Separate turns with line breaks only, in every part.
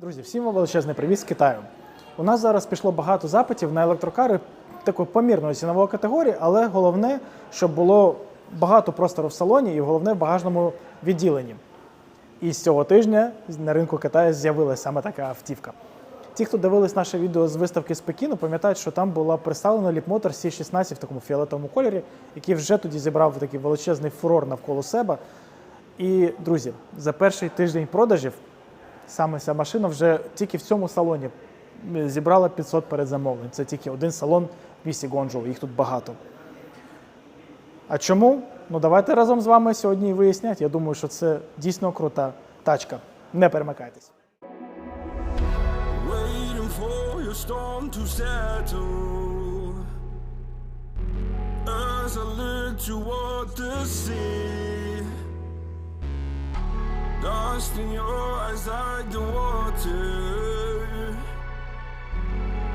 Друзі, всім вам величезний привіт з Китаю. У нас зараз пішло багато запитів на електрокари такої помірної цінової категорії, але головне, щоб було багато простору в салоні і головне в багажному відділенні. І з цього тижня на ринку Китаю з'явилася саме така автівка. Ті, хто дивились наше відео з виставки з Пекіну, пам'ятають, що там була представлена ліпмотор C16 в такому фіолетовому кольорі, який вже тоді зібрав такий величезний фурор навколо себе. І, друзі, за перший тиждень продажів саме ця машина вже тільки в цьому салоні зібрала 500 передзамовлень. Це тільки один салон в місті Гонжоу, їх тут багато. А чому? Ну давайте разом з вами сьогодні і виясняти. Я думаю, що це дійсно крута тачка. Не перемикайтесь.
As I look toward the sea Dust in your eyes like the water.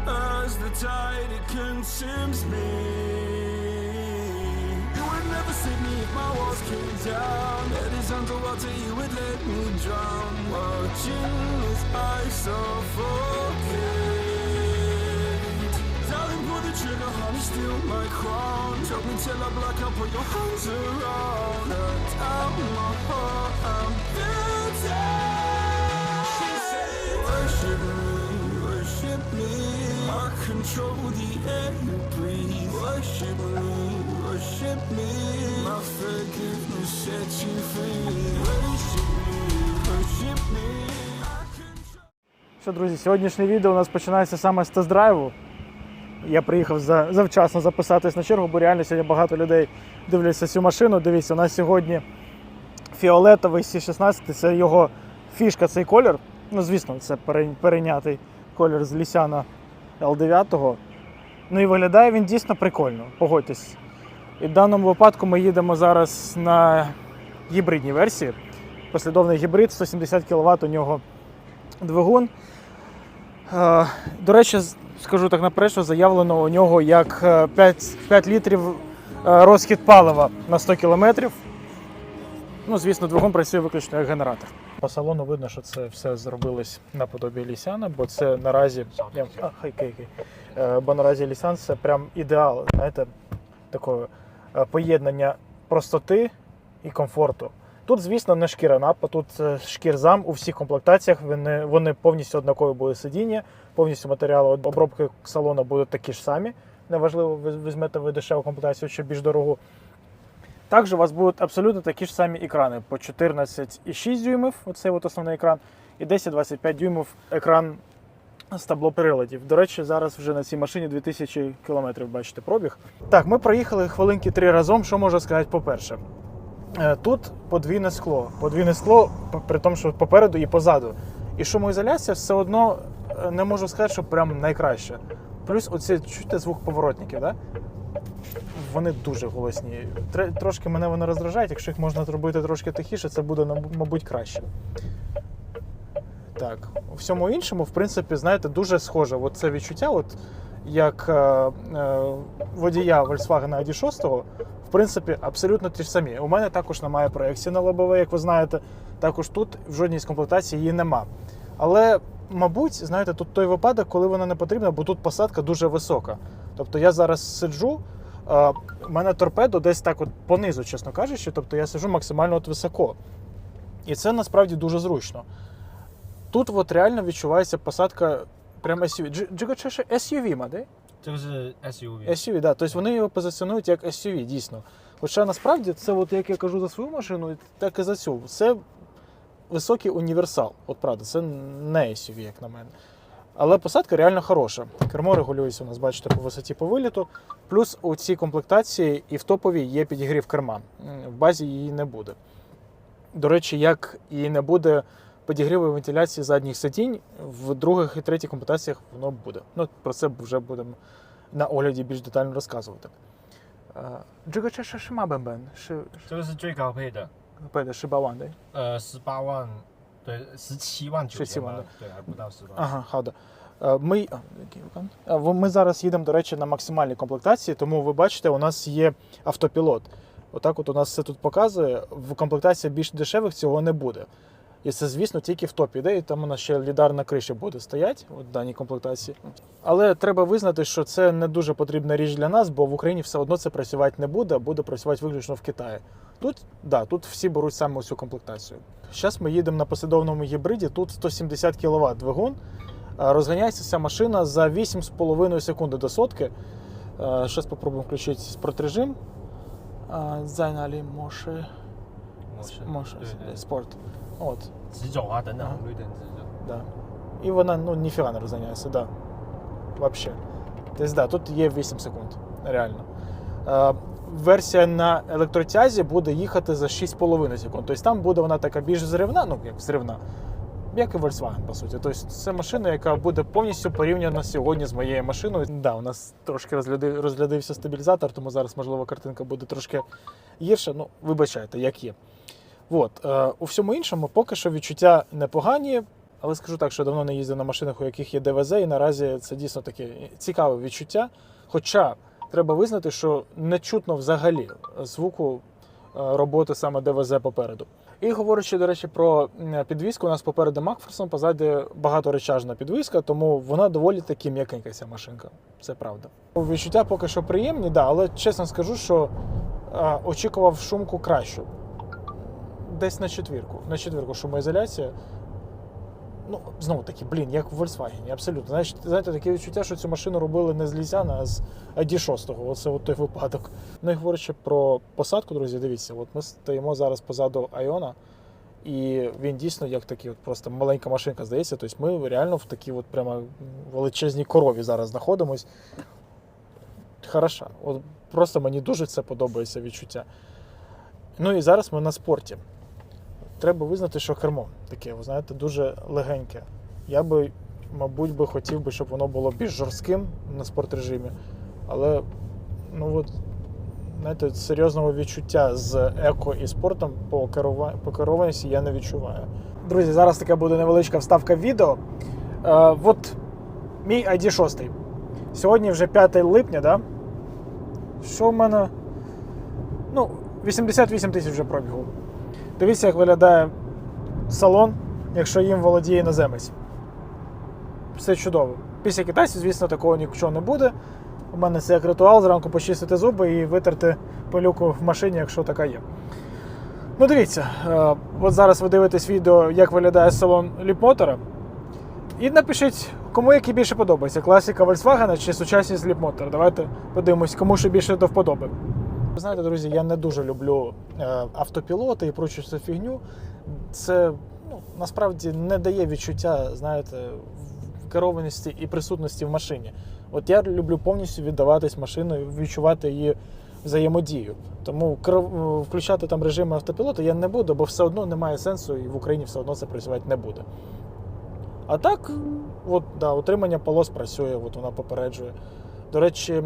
As the tide it consumes me. You would never save me if my walls came down. Head is underwater, you would let me drown. Watching as I suffocate Darling, pull the trigger, honey, steal my crown. Choke me till I black out, put your hands around. Cut out my heart, I'm
Що, друзі, сьогоднішнє відео у нас починається саме з тест-драйву. Я приїхав за, завчасно записатись на чергу, бо реально сьогодні багато людей дивляться цю машину. Дивіться, у нас сьогодні фіолетовий C16, це його фішка, цей колір. Ну, звісно, це перейнятий колір з Лісяна L9. Ну і виглядає він дійсно прикольно, погодьтесь. І в даному випадку ми їдемо зараз на гібридній версії. Послідовний гібрид, 170 кВт у нього двигун. Е, До речі, скажу так наперед, заявлено у нього як е, 5, 5 літрів е, розхід палива на 100 кілометрів. Ну, звісно, двигун працює виключно як генератор. По салону видно, що це все зробилось наподобі Лісяна, бо це наразі. Я, а, хай, хай, хай. Е, Бо наразі Лісан це прям ідеал, знаєте, такого е, поєднання простоти і комфорту. Тут, звісно, не шкіра напа, тут е, шкірзам у всіх комплектаціях. Вони, вони повністю однакові будуть сидіння, повністю матеріали обробки салону будуть такі ж самі. Неважливо, ви візьмете ви дешеву комплектацію чи більш дорогу. Також у вас будуть абсолютно такі ж самі екрани по 14,6 дюймів, оцей от основний екран, і 10-25 дюймів екран з табло-приладів. До речі, зараз вже на цій машині 2000 км, бачите, пробіг. Так, ми проїхали хвилинки три разом. Що можу сказати, по-перше? Е, Тут подвійне скло. Подвійне скло, при тому, що попереду і позаду. І шумоізоляція все одно е, не можу сказати, що прям найкраще. Плюс оці чуєте звук поворотників, да? Вони дуже голосні. Трошки мене вони роздражають. Якщо їх можна зробити трошки тихіше, це буде, мабуть, краще. Так, у всьому іншому, в принципі, знаєте, дуже схоже. От це відчуття, от як е, е, водія Volkswagen ID6, в принципі, абсолютно ті ж самі. У мене також немає проекції на лобове, як ви знаєте. Також тут в жодній з комплектацій її нема. Але, мабуть, знаєте, тут той випадок, коли вона не потрібна, бо тут посадка дуже висока. Тобто я зараз сиджу, у мене торпедо десь так от понизу, чесно кажучи, тобто я сиджу максимально от високо. І це насправді дуже зручно. Тут от реально відчувається посадка прямо SUV. Джигачеше SUV,
мади? Це вже SUV.
SUV, да. Тобто вони його позиціонують як SUV, дійсно. Хоча насправді це, от, як я кажу за свою машину, так і за цю. Це високий універсал. От правда, це не SUV, як на мене. Але посадка реально хороша. Кермо регулюється у нас, бачите, по висоті по виліту. Плюс у цій комплектації і в топовій є підігрів керма. В базі її не буде. До речі, як і не буде підігріву вентиляції задніх сидінь, в других і третіх комплектаціях воно буде. Ну, Про це вже будемо на огляді більш детально розказувати. Е, Джигача Шима Бенбен.
Це 18万的。
педе, шибаван, дай?
呃，十八万，对，十七万九
17
千
万
吧，对，还不到十万。
Ага, хада. Е, Ми, а, який екран? Е, в- ми зараз їдемо, до речі, на максимальній комплектації, тому ви бачите, у нас є автопілот. Отак от у нас все тут показує. В комплектації більш дешевих цього не буде. І це, звісно, тільки в топі ідеї. Там у нас ще лідар на криші буде стоять от в даній комплектації. Але треба визнати, що це не дуже потрібна річ для нас, бо в Україні все одно це працювати не буде, а буде працювати виключно в Китаї. Тут, да, тут всі беруть саме цю комплектацію. Зараз ми їдемо на послідовному гібриді, тут 170 кВт двигун. Розганяється ця машина за 8,5 секунди до сотки. Зараз спробуємо включити спортрежим. Зайналі Моше. Моше спорт. От.
Дзидзьова да.
Да. І вона ну, ніфіга не розганяється, да. Вообще. Тобто, да, тут е є 8 секунд, реально. Е, версія на електротязі буде їхати за 6,5 секунд. Тобто там буде вона така більш зривна, ну як зривна, як і Volkswagen, по суті. Тобто це машина, яка буде повністю порівняна сьогодні з моєю машиною. Да, у нас трошки розгляди, розглядився стабілізатор, тому зараз, можливо, картинка буде трошки гірша. Ну, вибачайте, як є. От, е, у всьому іншому поки що відчуття непогані, але скажу так, що давно не їздив на машинах, у яких є ДВЗ, і наразі це дійсно таке цікаве відчуття. Хоча треба визнати, що не чутно взагалі звуку е, роботи саме ДВЗ попереду. І говорячи, до речі, про підвізку, у нас попереду Макферсон, позаді багаторечажна підвізка, тому вона доволі таки м'якенька ця машинка. Це правда. Відчуття поки що приємні, да, але чесно скажу, що е, очікував шумку кращу. Десь на четвірку. На четвірку шумоізоляція. Ну, знову таки, блін, як в Volkswagen, абсолютно. Знаєш, знаєте, таке відчуття, що цю машину робили не з Лізяна, а з ID6. Оце от той випадок. Ну і говорячи про посадку, друзі, дивіться, от ми стоїмо зараз позаду Айона, і він дійсно як такий от просто маленька машинка здається. Тобто ми реально в такій от прямо величезній корові зараз знаходимось. Хороша. От просто мені дуже це подобається відчуття. Ну і зараз ми на спорті. Треба визнати, що кермо таке, ви знаєте, дуже легеньке. Я би, мабуть, би хотів би, щоб воно було більш жорстким на спортрежимі. Але, ну от, знаєте, серйозного відчуття з еко і спортом по, керува... по керованості я не відчуваю. Друзі, зараз така буде невеличка вставка відео. Е, от мій ID 6. Сьогодні вже 5 липня, да? Що в мене? Ну, 88 тисяч вже пробігу. Дивіться, як виглядає салон, якщо їм володіє іноземець. Все чудово. Після китайців, звісно, такого нічого не буде. У мене це як ритуал зранку почистити зуби і витерти пилюку в машині, якщо така є. Ну, дивіться, е, от зараз ви дивитесь відео, як виглядає салон ліпмотора. І напишіть, кому який більше подобається: класика Volkswagen чи сучасність ліпмотора. Давайте подивимось, кому що більше до вподоби. Ви знаєте, друзі, я не дуже люблю е, автопілоти і прочу цю фігню. Це ну, насправді не дає відчуття, знаєте, керованості і присутності в машині. От я люблю повністю віддаватись машиною, відчувати її взаємодію. Тому кер- включати там режими автопілоту я не буду, бо все одно немає сенсу, і в Україні все одно це працювати не буде. А так, от, да, утримання полос працює, от вона попереджує. До речі, е,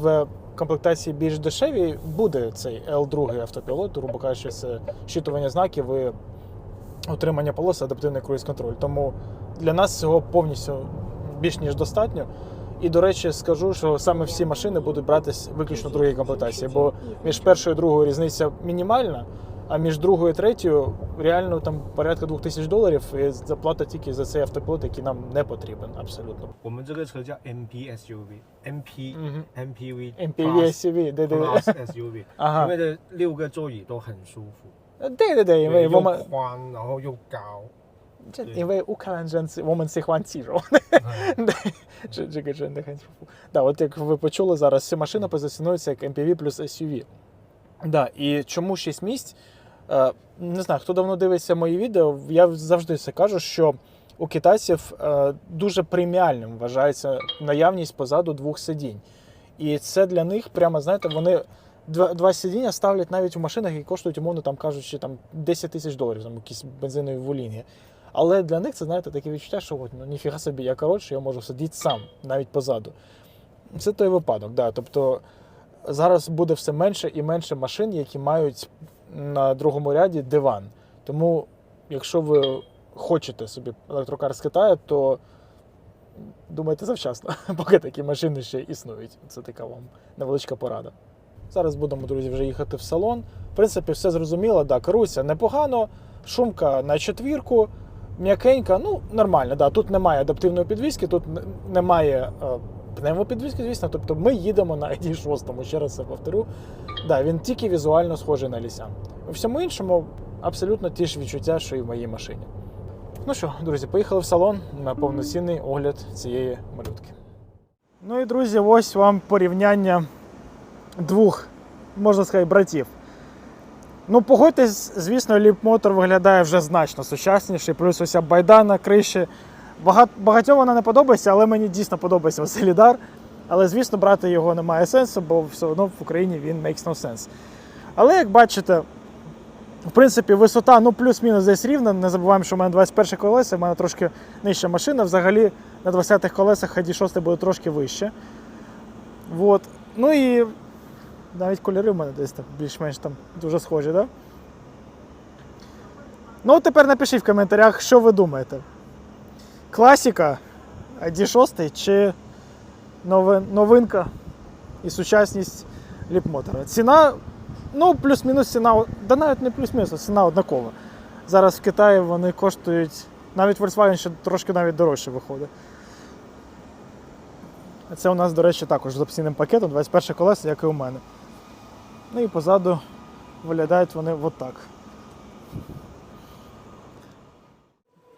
в комплектації більш дешеві, буде цей L2 автопілот, грубо кажучи, це щитування знаків і отримання полос, адаптивний круїз-контроль. Тому для нас цього повністю більш ніж достатньо. І, до речі, скажу, що саме всі машини будуть братись виключно в другій комплектації, бо між першою і другою різниця мінімальна, а між другою і третьою реально там порядка 2000 доларів і заплата тільки за цей автопілот, який нам не потрібен абсолютно.
我们这个车叫 MP SUV，MP、
嗯
MPV
MPV SUV, де де
Plus
SUV，Ага.
因为这六个座椅都很舒服，
对对对，因为
对又
我们
宽，然后又高，
这
对
因为乌克兰人我们喜欢肌肉，
嗯
这这个真的很舒服. Да, от як ви почули зараз, ця машина позиціонується як MPV плюс SUV. Да, і чому 6 місць? Е, Не знаю, хто давно дивиться мої відео, я завжди це кажу, що у китайців е, дуже преміальним вважається наявність позаду двох сидінь. І це для них прямо, знаєте, вони два, два сидіння ставлять навіть у машинах, які коштують, умовно, там кажучи, там 10 тисяч доларів, там якісь бензинові воліни. Але для них це, знаєте, таке відчуття, що от, ну, ніфіга собі, я коротше, я можу сидіти сам, навіть позаду. Це той випадок, да. Тобто зараз буде все менше і менше машин, які мають на другому ряді диван. Тому, якщо ви хочете собі електрокар з Китаю, то думайте завчасно, поки такі машини ще існують. Це така вам невеличка порада. Зараз будемо, друзі, вже їхати в салон. В принципі, все зрозуміло, да, керується непогано. Шумка на четвірку, м'якенька, ну, нормально. Да. Тут немає адаптивної підвіски, тут немає пневмопідвіски, звісно. Тобто ми їдемо на ID6, ще раз це повторю. Да, він тільки візуально схожий на ліся. У всьому іншому абсолютно ті ж відчуття, що і в моїй машині. Ну що, друзі, поїхали в салон на повноцінний огляд цієї малютки. Ну і друзі, ось вам порівняння двох, можна сказати, братів. Ну, погодьтесь, звісно, ліп-мотор виглядає вже значно сучасніше, плюс ось ця байда на криші. Багат, багатьом вона не подобається, але мені дійсно подобається Василідар. Але, звісно, брати його немає сенсу, бо все одно в Україні він makes no sense. Але як бачите, в принципі, висота ну плюс-мінус десь рівна. Не забуваємо, що в мене 21 колеса, в мене трошки нижча машина. Взагалі на 20-х колесах ID 6 буде трошки вище. Вот. Ну і навіть кольори в мене десь там більш-менш там дуже схожі, да? Ну, тепер напишіть в коментарях, що ви думаєте. Класіка ID 6 чи новинка і сучасність ліпмотора. Ціна, ну, плюс-мінус ціна, да навіть не плюс-мінус, а ціна однакова. Зараз в Китаї вони коштують, навіть Volkswagen ще трошки навіть дорожче виходить. Це у нас, до речі, також з опційним пакетом, 21 колеса, як і у мене. Ну і позаду виглядають вони отак.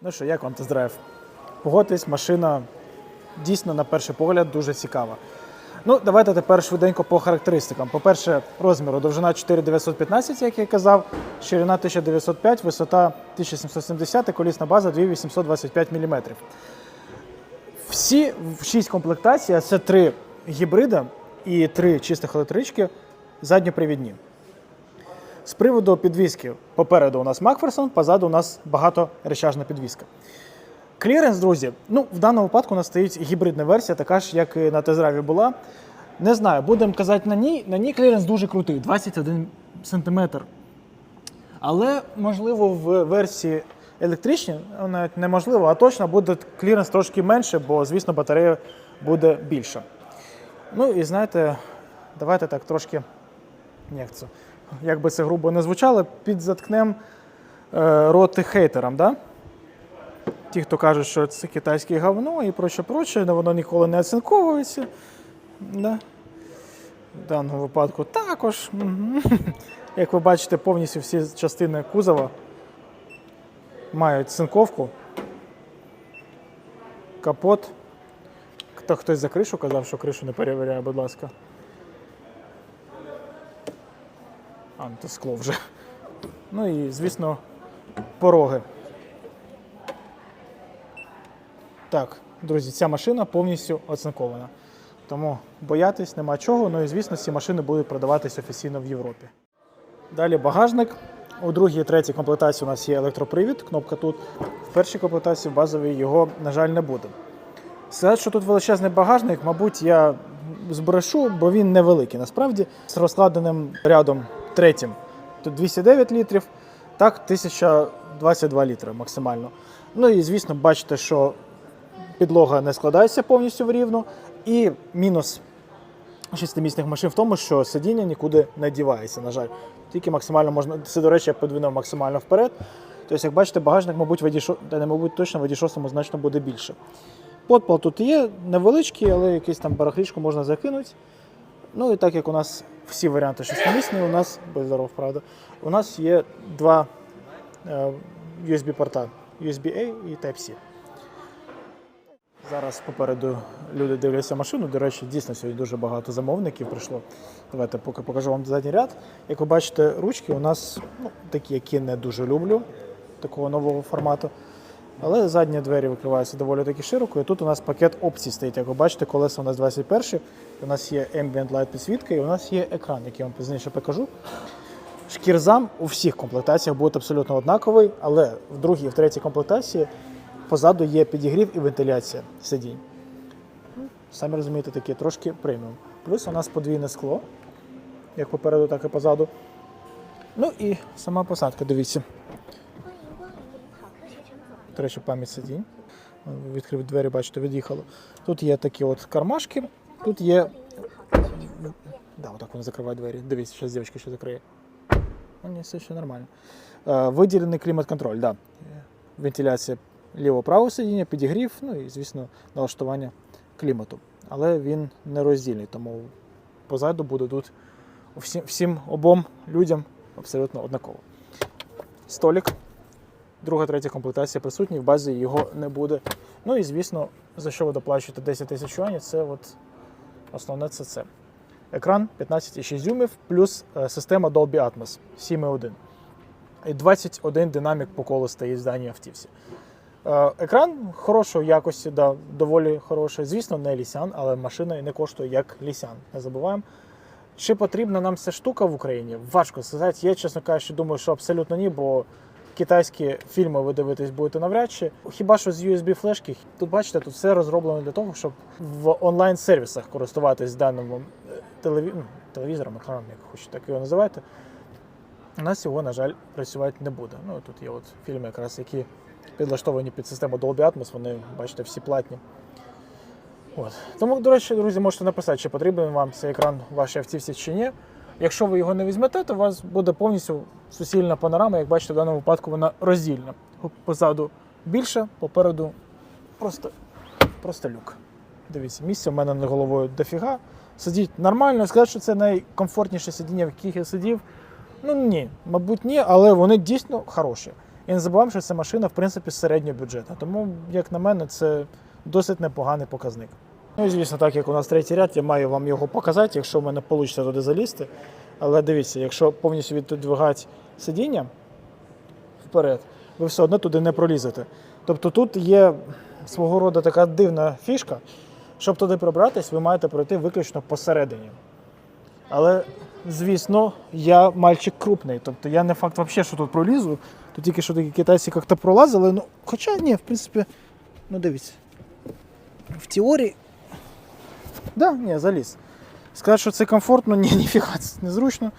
Ну що, як вам тест-драйв? Погодьтесь, машина дійсно на перший погляд дуже цікава. Ну, давайте тепер швиденько по характеристикам. По-перше, розміру довжина 4915, як я казав, ширина 1905, висота 1770, колісна база 2825 мм. Всі 6 комплектацій, а це 3 гібрида і 3 чистих електрички задньопривідні. З приводу підвіски, попереду у нас Макферсон, позаду у нас багаторечажна підвіска. Кліренс, друзі, ну в даному випадку у нас стоїть гібридна версія, така ж, як і на тест-драйві була. Не знаю, будемо казати на ній. На ній кліренс дуже крутий, 21 см. Але, можливо, в версії електричній, ну, навіть неможливо, а точно буде кліренс трошки менше, бо, звісно, батарея буде більша. Ну і знаєте, давайте так трошки, як це, як би це грубо не звучало, підзаткнемо е, роти хейтерам. Да? Ті, хто кажуть, що це китайське говно і проче, проче, воно ніколи не оцинковується. Да? В даному випадку також. Як ви бачите, повністю всі частини кузова мають цинковку. Капот. Хто хтось за кришу казав, що кришу не перевіряє, будь ласка. А, ну, це скло вже. Ну і, звісно, пороги. Так, друзі, ця машина повністю оцинкована. Тому боятись нема чого. Ну і звісно, ці машини будуть продаватись офіційно в Європі. Далі багажник. У другій і третій комплектації у нас є електропривід, кнопка тут. В першій комплектації базовій його, на жаль, не буде. Сказати, що тут величезний багажник, мабуть, я збрешу, бо він невеликий насправді. З розкладеним рядом третім. Тут 209 літрів, так, 1022 літри максимально. Ну і звісно, бачите, що підлога не складається повністю в рівну. І мінус шестимісних машин в тому, що сидіння нікуди не дівається, на жаль. Тільки максимально можна. Це, до речі, я подвинув максимально вперед. Тобто, як бачите, багажник, мабуть, в ID6, та не мабуть, точно в ID6 значно буде більше. Подпал тут є, невеличкий, але якийсь там барахлішку можна закинути. Ну і так як у нас всі варіанти шестимісні, у нас, без здоров, правда, у нас є два е, USB-порта USB-A і Type-C. Зараз попереду люди дивляться машину. До речі, дійсно сьогодні дуже багато замовників прийшло. Давайте поки покажу вам задній ряд. Як ви бачите, ручки у нас ну, такі, які не дуже люблю, такого нового формату. Але задні двері викриваються доволі таки широко. І тут у нас пакет опцій стоїть. Як ви бачите, колеса у нас 21. У нас є Ambient Light підсвітка і у нас є екран, який я вам пізніше покажу. Шкірзам у всіх комплектаціях буде абсолютно однаковий, але в другій і в третій комплектації позаду є підігрів і вентиляція сидінь. Самі розумієте, таке трошки преміум. Плюс у нас подвійне скло, як попереду, так і позаду. Ну і сама посадка, дивіться. До пам'ять сидінь. Відкрив двері, бачите, від'їхало. Тут є такі от кармашки, тут є. Да, отак вони закривають двері. Дивіться, зараз дівчинка ще закриє. Ну, ні, все ще нормально. Е, виділений клімат-контроль, да. Вентиляція ліво-правого сидіння, підігрів, ну і, звісно, налаштування клімату. Але він не роздільний, тому позаду буде тут всім, всім обом людям абсолютно однаково. Столік. Друга, третя комплектація присутні, в базі його не буде. Ну і звісно, за що ви доплачуєте 10 тисяч юанів, це от основне це це. Екран 15,6 дюймів, плюс е, система Dolby Atmos 7.1. І 21 динамік по колу стоїть в даній автівці. Е, Екран хорошої якості, да, доволі хороший. Звісно, не лісян, але машина не коштує як лісян. Не забуваємо. Чи потрібна нам ця штука в Україні? Важко сказати. Я, чесно кажучи, думаю, що абсолютно ні, бо китайські фільми ви дивитесь будете навряд чи. Хіба що з USB флешки, тут бачите, тут все розроблено для того, щоб в онлайн-сервісах користуватись даним е, телеві... ну, телевізором, екраном, як хочете, так його називайте. У нас його, на жаль, працювати не буде. Ну, тут є от фільми, якраз, які підлаштовані під систему Dolby Atmos, вони, бачите, всі платні. От. Тому, до речі, друзі, можете написати, чи потрібен вам цей екран в вашій автівці чи ні. Якщо ви його не візьмете, то у вас буде повністю суцільна панорама. Як бачите, в даному випадку вона роздільна. Позаду більше, попереду просто, просто люк. Дивіться, місця в мене над головою дофіга. Сидіть нормально, сказати, що це найкомфортніше сидіння, в яких я сидів. Ну ні, мабуть, ні, але вони дійсно хороші. І не забуваємо, що це машина, в принципі, середнього бюджету. Тому, як на мене, це досить непоганий показник. Ну і звісно, так як у нас третій ряд, я маю вам його показати, якщо в мене вийде туди залізти. Але дивіться, якщо повністю віддвигати сидіння вперед, ви все одно туди не пролізете. Тобто тут є свого роду така дивна фішка. Щоб туди пробратись, ви маєте пройти виключно посередині. Але, звісно, я мальчик крупний. Тобто я не факт взагалі, що тут пролізу. Тут тільки що такі китайці як-то пролазили. Ну, хоча ні, в принципі, ну дивіться. В теорії. Да, ні, заліз. Сказати, що це комфортно, ні, ніфіга, це незручно.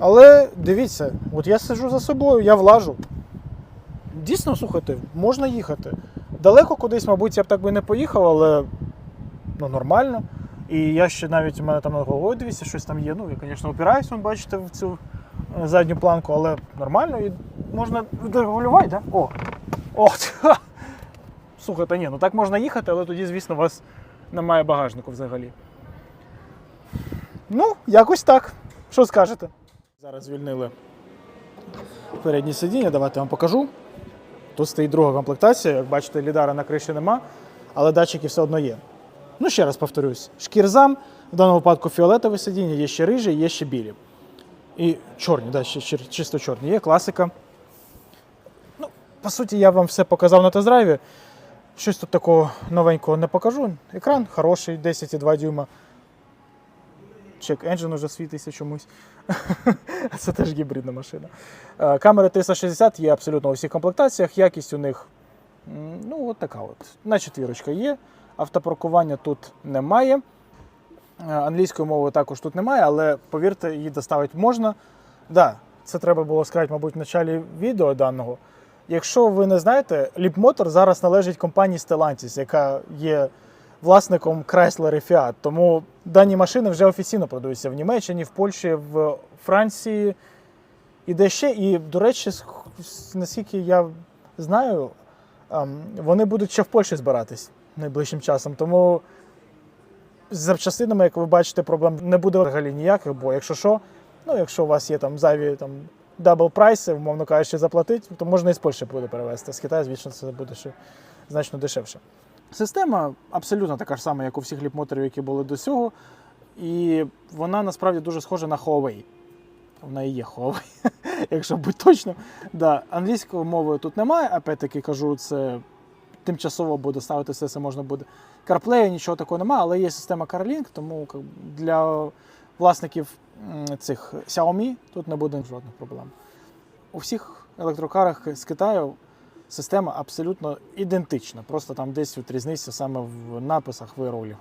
Але дивіться, от я сиджу за собою, я влажу. Дійсно, слухайте, можна їхати. Далеко кудись, мабуть, я б так би не поїхав, але ну, нормально. І я ще навіть у мене там над головою дивіться, щось там є. Ну, я, звісно, опираюсь, бачите, в цю задню планку, але нормально і можна регулювати, так? Да? О! О! Слухайте, ні, ну так можна їхати, але тоді, звісно, у вас немає багажнику взагалі. Ну, якось так. Що скажете? Зараз звільнили переднє сидіння, давайте вам покажу. Тут стоїть друга комплектація. Як бачите, лідара на криші нема, але датчики все одно є. Ну, ще раз повторюсь: шкірзам, в даному випадку фіолетове сидіння, є ще рижі, є ще білі. І чорні, да, чисто чорні. Є класика. Ну, по суті, я вам все показав на тест-драйві. Щось тут такого новенького не покажу. Екран хороший, 10,2 дюйма. Чек Engine уже світиться чомусь. Це теж гібридна машина. Е, Камери 360 є абсолютно у всіх комплектаціях. Якість у них ну, от така от. На четвірочка є. Автопаркування тут немає. Е, Англійської мови також тут немає, але повірте, її доставити можна. Да, це треба було сказати, мабуть, в началі відео даного. Якщо ви не знаєте, Leapmotor зараз належить компанії Stellantis, яка є власником Chrysler і Fiat. Тому дані машини вже офіційно продаються в Німеччині, в Польщі, в Франції і де ще. І, до речі, наскільки я знаю, ем, вони будуть ще в Польщі збиратись найближчим часом. Тому з запчастинами, як ви бачите, проблем не буде взагалі ніяких, бо якщо що, ну якщо у вас є там зайві там дабл прайси, умовно кажучи, заплатити, то можна і з Польщі буде перевезти. З Китаю, звісно, це буде ще значно дешевше. Система абсолютно така ж сама, як у всіх ліпмоторів, які були до цього. І вона насправді дуже схожа на Huawei. Вона і є Huawei, якщо бути точно. Да, англійської мови тут немає, опять-таки кажу, це тимчасово буде ставити все це можна буде. CarPlay, нічого такого немає, але є система CarLink, тому для власників цих Xiaomi тут не буде жодних проблем. У всіх електрокарах з Китаю система абсолютно ідентична. Просто там десь от різниця саме в написах в.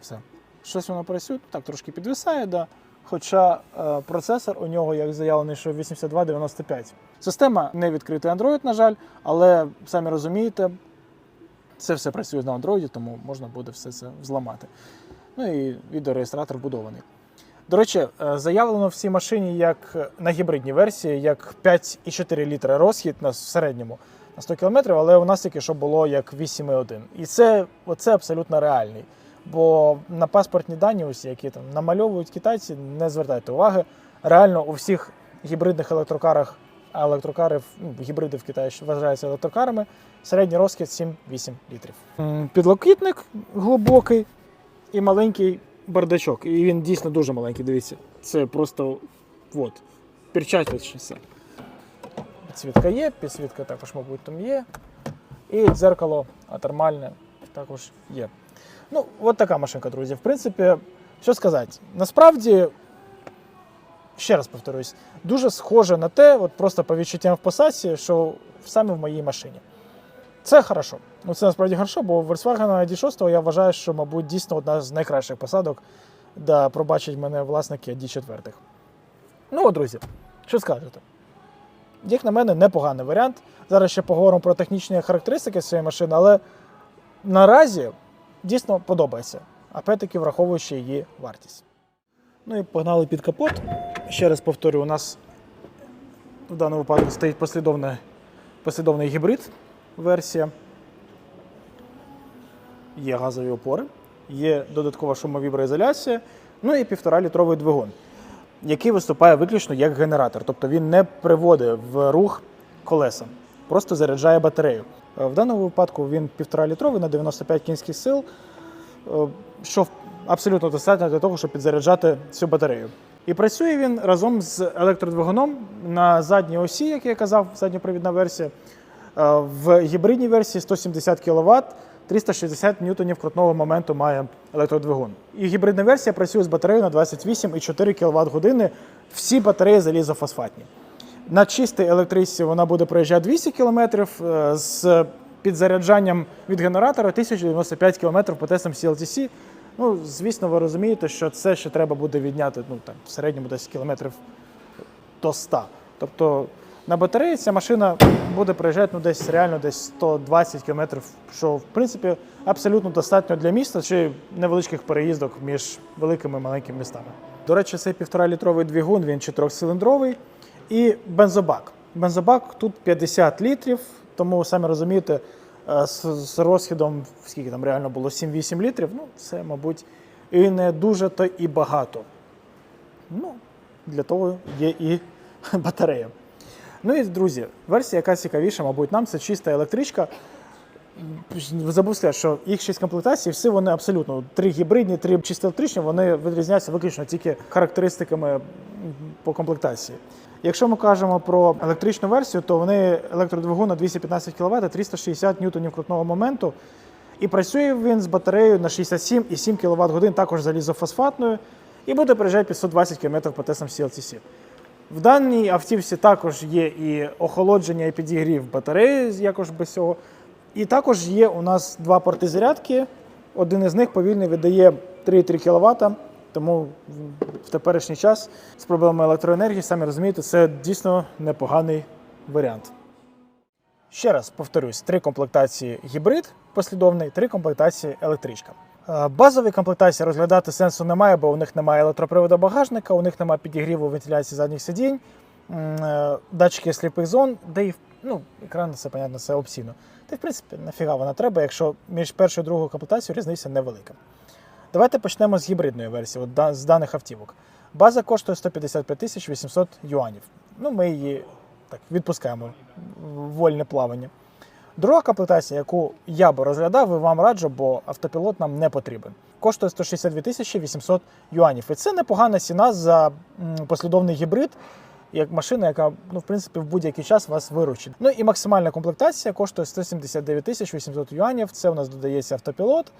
Все. Щось воно працює, так трошки підвисає, да. Хоча е, процесор у нього, як заявлений, що 8295. Система не відкритий Android, на жаль, але самі розумієте, це все працює на Android, тому можна буде все це взламати. Ну і відеореєстратор вбудований. До речі, е, заявлено в цій машині як на гібридній версії, як 5,4 літра розхід на середньому на 100 км, але у нас тільки що було як 8,1. І це оце абсолютно реальний. Бо на паспортні дані, усі, які там намальовують китайці, не звертайте уваги. Реально у всіх гібридних електрокарах, а електрокари, ну, гібриди в Китаї вважаються електрокарами, середній розхід 7-8 літрів. Підлокітник глибокий і маленький бардачок. І він дійсно дуже маленький, дивіться. Це просто от, перчаточниця. Підсвітка є, підсвітка також, мабуть, там є. І дзеркало атермальне також є. Ну, от така машинка, друзі. В принципі, що сказати, насправді, ще раз повторюсь, дуже схоже на те, от просто по відчуттям в посадці, що саме в моїй машині. Це хорошо. Ну, це насправді хорошо, бо Volkswagen ID6 я вважаю, що, мабуть, дійсно одна з найкращих посадок, де пробачать мене власники ID4. Ну, от, друзі, що скажете? Як на мене, непоганий варіант. Зараз ще поговоримо про технічні характеристики цієї машини, але наразі дійсно подобається. Опять-таки враховуючи її вартість. Ну і погнали під капот. Ще раз повторю, у нас в даному випадку стоїть послідовний, послідовний гібрид версія. Є газові опори, є додаткова шумовіброізоляція, ну і 1,5 літровий двигун, який виступає виключно як генератор. Тобто він не приводить в рух колеса, просто заряджає батарею. Е, В даному випадку він 1,5 літровий на 95 кінських сил, що абсолютно достатньо для того, щоб підзаряджати цю батарею. І працює він разом з електродвигуном на задній осі, як я казав, задньопривідна версія. Е, В гібридній версії 170 кВт, 360 ньютонів крутного моменту має електродвигун. І гібридна версія працює з батареєю на 28,4 кВт години. Всі батареї залізофосфатні. На чистій електричці вона буде проїжджати 200 км е, з підзаряджанням від генератора 1095 км по тестам CLTC. Ну, звісно, ви розумієте, що це ще треба буде відняти ну, там, в середньому десь кілометрів до 100. Тобто на батареї ця машина буде проїжджати ну, десь реально десь 120 км, що в принципі абсолютно достатньо для міста чи невеличких переїздок між великими і маленькими містами. До речі, цей 1,5-літровий двигун, він чотирьохциліндровий і бензобак. Бензобак тут 50 літрів, тому самі розумієте, е, з, з розхідом, скільки там реально було 7-8 літрів, ну це, мабуть, і не дуже то і багато. Ну, для того є і батарея. Ну і друзі, версія, яка цікавіша, мабуть, нам це чиста електричка. Забув сказати, що їх шість комплектацій, всі вони абсолютно три гібридні, три чисто електричні, вони відрізняються виключно тільки характеристиками по комплектації. Якщо ми кажемо про електричну версію, то вони електродвигун на 215 кВт, 360 ньютонів крутного моменту. І працює він з батареєю на 67,7 кВт годин, також залізофосфатною, і буде приїжджати 520 км по тестам CLTC. В даній автівці також є і охолодження, і підігрів батареї, якось без цього. І також є у нас два порти зарядки. Один із них повільно видає 3,3 кВт. Тому в- теперішній час з проблемами електроенергії, самі розумієте, це дійсно непоганий варіант. Ще раз повторюсь: три комплектації гібрид послідовний, три комплектації електричка. Е, Базові комплектації розглядати сенсу немає, бо у них немає електроприводу багажника, у них немає підігріву вентиляції задніх сидінь, е, датчики сліпих зон, де і ну, екран, це понятно, це опційно. Та в принципі нафіга вона треба, якщо між першою і другою комплектацією різниця невелика. Давайте почнемо з гібридної версії, от, з даних автівок. База коштує 155 тисяч 800 юанів. Ну, ми її так відпускаємо вольне плавання. Друга комплектація, яку я би розглядав і вам раджу, бо автопілот нам не потрібен. Коштує 162 тисячі 800 юанів. І це непогана ціна за послідовний гібрид, як машина, яка ну, в принципі в будь-який час вас виручить. Ну і максимальна комплектація коштує 179 тисяч 800 юанів. Це у нас додається автопілот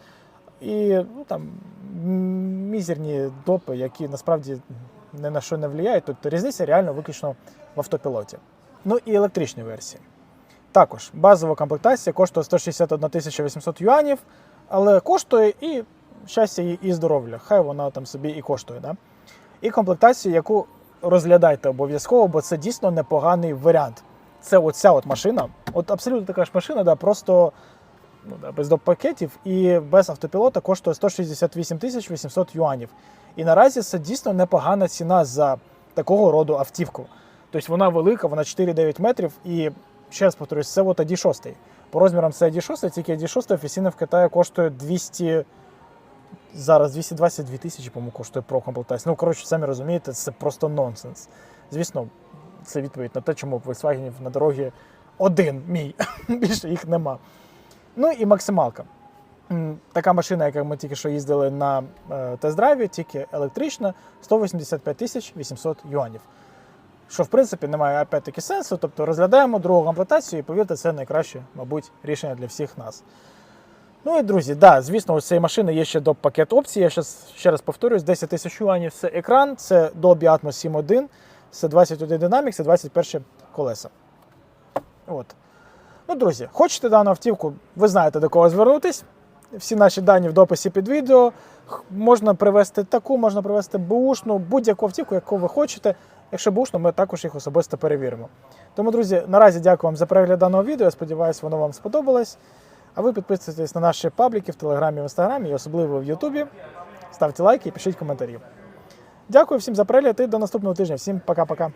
і ну, там мізерні допи, які насправді ні на що не впливають. Тобто різниця реально виключно в автопілоті. Ну і електричні версії. Також базова комплектація коштує 161 800 юанів, але коштує і щастя і- здоров'я. Хай вона там собі і коштує. Да? І комплектацію, яку розглядайте обов'язково, бо це дійсно непоганий варіант. Це оця от машина, от абсолютно така ж машина, да, просто без доп. пакетів і без автопілота коштує 168 тисяч 800 юанів. І наразі це дійсно непогана ціна за такого роду автівку. Тобто вона велика, вона 4-9 метрів. І ще раз повторюсь, це от ID6. По розмірам це ID6, тільки ID6 офіційно в Китаї коштує 200. Зараз 222 тисячі, по-моєму, коштує про. Ну, коротше, самі розумієте, це просто нонсенс. Звісно, це відповідь на те, чому Volkswagen на дорогі один мій. Більше їх нема. Ну і максималка. Така машина, яка ми тільки що їздили на е, тест-драйві, тільки електрична, 185 тисяч 800 юанів. Що, в принципі, немає опять-таки сенсу. Тобто розглядаємо другу комплектацію і повірте, це найкраще, мабуть, рішення для всіх нас. Ну і друзі, да, звісно, у цієї машини є ще доп. пакет опцій. Я щас, ще раз повторюсь, 10 тисяч юанів це екран, це Dolby Atmos 7.1, це 21 динамік, це 21 колеса. От. Ну, друзі, хочете дану автівку, ви знаєте до кого звернутись. Всі наші дані в дописі під відео. Можна привезти таку, можна привезти бушну, будь-яку автівку, яку ви хочете. Якщо бушну, ми також їх особисто перевіримо. Тому, друзі, наразі дякую вам за перегляд даного відео. Я сподіваюся, воно вам сподобалось. А ви підписуйтесь на наші пабліки в Телеграмі, в Інстаграмі і особливо в Ютубі. Ставте лайки і пишіть коментарі. Дякую всім за перегляд і до наступного тижня. Всім пока-пока.